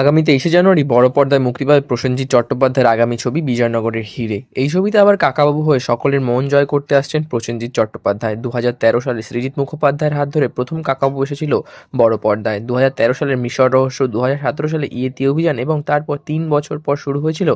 আগামী তেইশে জানুয়ারি বড় পর্দায় মুক্তি পাবে প্রসেনজিৎ চট্টোপাধ্যায়ের আগামী ছবি বিজয়নগরের হিরে। এই ছবিতে আবার কাকাবাবু হয়ে সকলের মন জয় করতে আসছেন প্রসেনজিৎ চট্টোপাধ্যায়। দু হাজার তেরো সালে সৃজিৎ মুখোপাধ্যায়ের হাত ধরে প্রথম কাকাবাবু এসেছিল বড় পর্দায়। দু হাজার তেরো সালের মিশর রহস্য দু হাজার সতেরো সালে ইয়েতি অভিযান এবং তারপর তিন বছর পর শুরু হয়েছিল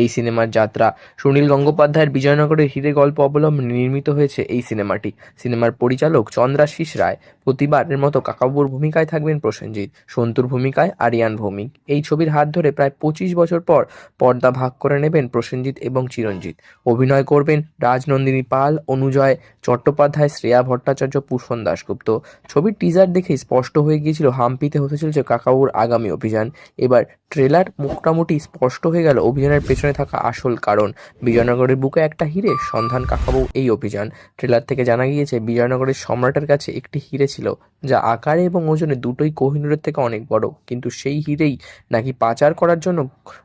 এই সিনেমার যাত্রা। সুনীল গঙ্গোপাধ্যায়ের বিজয়নগরের হিরে গল্প অবলম্বনে নির্মিত হয়েছে এই সিনেমাটি। সিনেমার পরিচালক চন্দ্রাশিস রায়। প্রতিবারের মতো কাকাবুর ভূমিকায় থাকবেন প্রসেনজিৎ, সন্তুর ভূমিকায় আরিয়ান ভৌমিক। এই ছবির হাত ধরে প্রায় পঁচিশ বছর পর পর্দা ভাগ করে নেবেন প্রসেনজিৎ এবং চিরঞ্জিত অভিনয় করবেন রাজনন্দিনী পাল, অনুজয় চট্টোপাধ্যায়, শ্রেয়া ভট্টাচার্য পুষ্পন দাশগুপ্ত। ছবির টিজার দেখেই স্পষ্ট হয়ে গিয়েছিল, হাম্পিতে হতে চলেছে কাকাবুর আগামী অভিযান। এবার ট্রেলার মোটামুটি স্পষ্ট হয়ে গেল অভিযানের পেছনে থাকা আসল কারণ। বিজয়নগরের বুকে একটা হিরে, সন্ধান কাকাবু এই অভিযান। ট্রেলার থেকে জানা গিয়েছে, বিজয়নগরের সম্রাটের কাছে একটি হিরে ছিল, যা আকারে এবং ওজনে দুটোই কোহিনুরের থেকে অনেক বড়। কিন্তু সেই হিরেই নাকি পাচার করার জন্য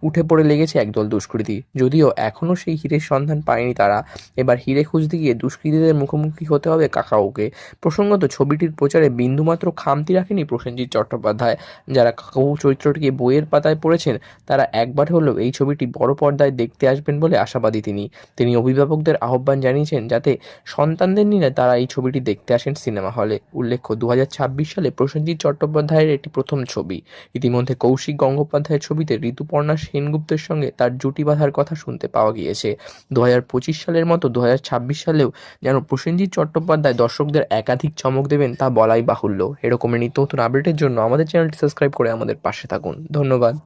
উঠে পড়ে লেগেছে একদল দুষ্কৃতী। যদিও এখনও সেই হিরের সন্ধান পায়নি তারা। এবার হিরে খুঁজতে গিয়ে দুষ্কৃতীদের মুখোমুখি হতে হবে কাকাউকে প্রসঙ্গত ছবিটির প্রচারে বিন্দুমাত্র খামতি রাখেনি প্রসেনজিৎ চট্টোপাধ্যায়। যারা কাকাউ চরিত্রটিকে বইয়ের পাতায় পড়েছেন, তারা একবার হলেও এই ছবিটি বড় পর্দায় দেখতে আসবেন বলে আশাবাদী তিনি। তিনি অভিভাবকদের আহ্বান জানিয়েছেন যাতে সন্তানদের নিয়ে তারা এই ছবিটি দেখতে আসেন সিনেমা হলে। উল্লেখ্য দু সালে প্রসেনজিৎ চট্টোপাধ্যায়ের এটি প্রথম ছবি। ইতিমধ্যে কৌশিক গঙ্গোপাধ্যায়ের ছবিতে ঋতুপর্ণা সেনগুপ্তের সঙ্গে তার জুটি বাঁধার কথা শুনতে পাওয়া গিয়েছে। দু হাজার পঁচিশ সালের মতো দু হাজার ছাব্বিশ সালেও যেন প্রসেনজিৎ চট্টোপাধ্যায় দর্শকদের একাধিক চমক দেবেন তা বলাই বাহুল্য। এরকমের নিত্য নতুন আপডেটের জন্য আমাদের চ্যানেলটি সাবস্ক্রাইব করে আমাদের পাশে থাকুন। ধন্যবাদ।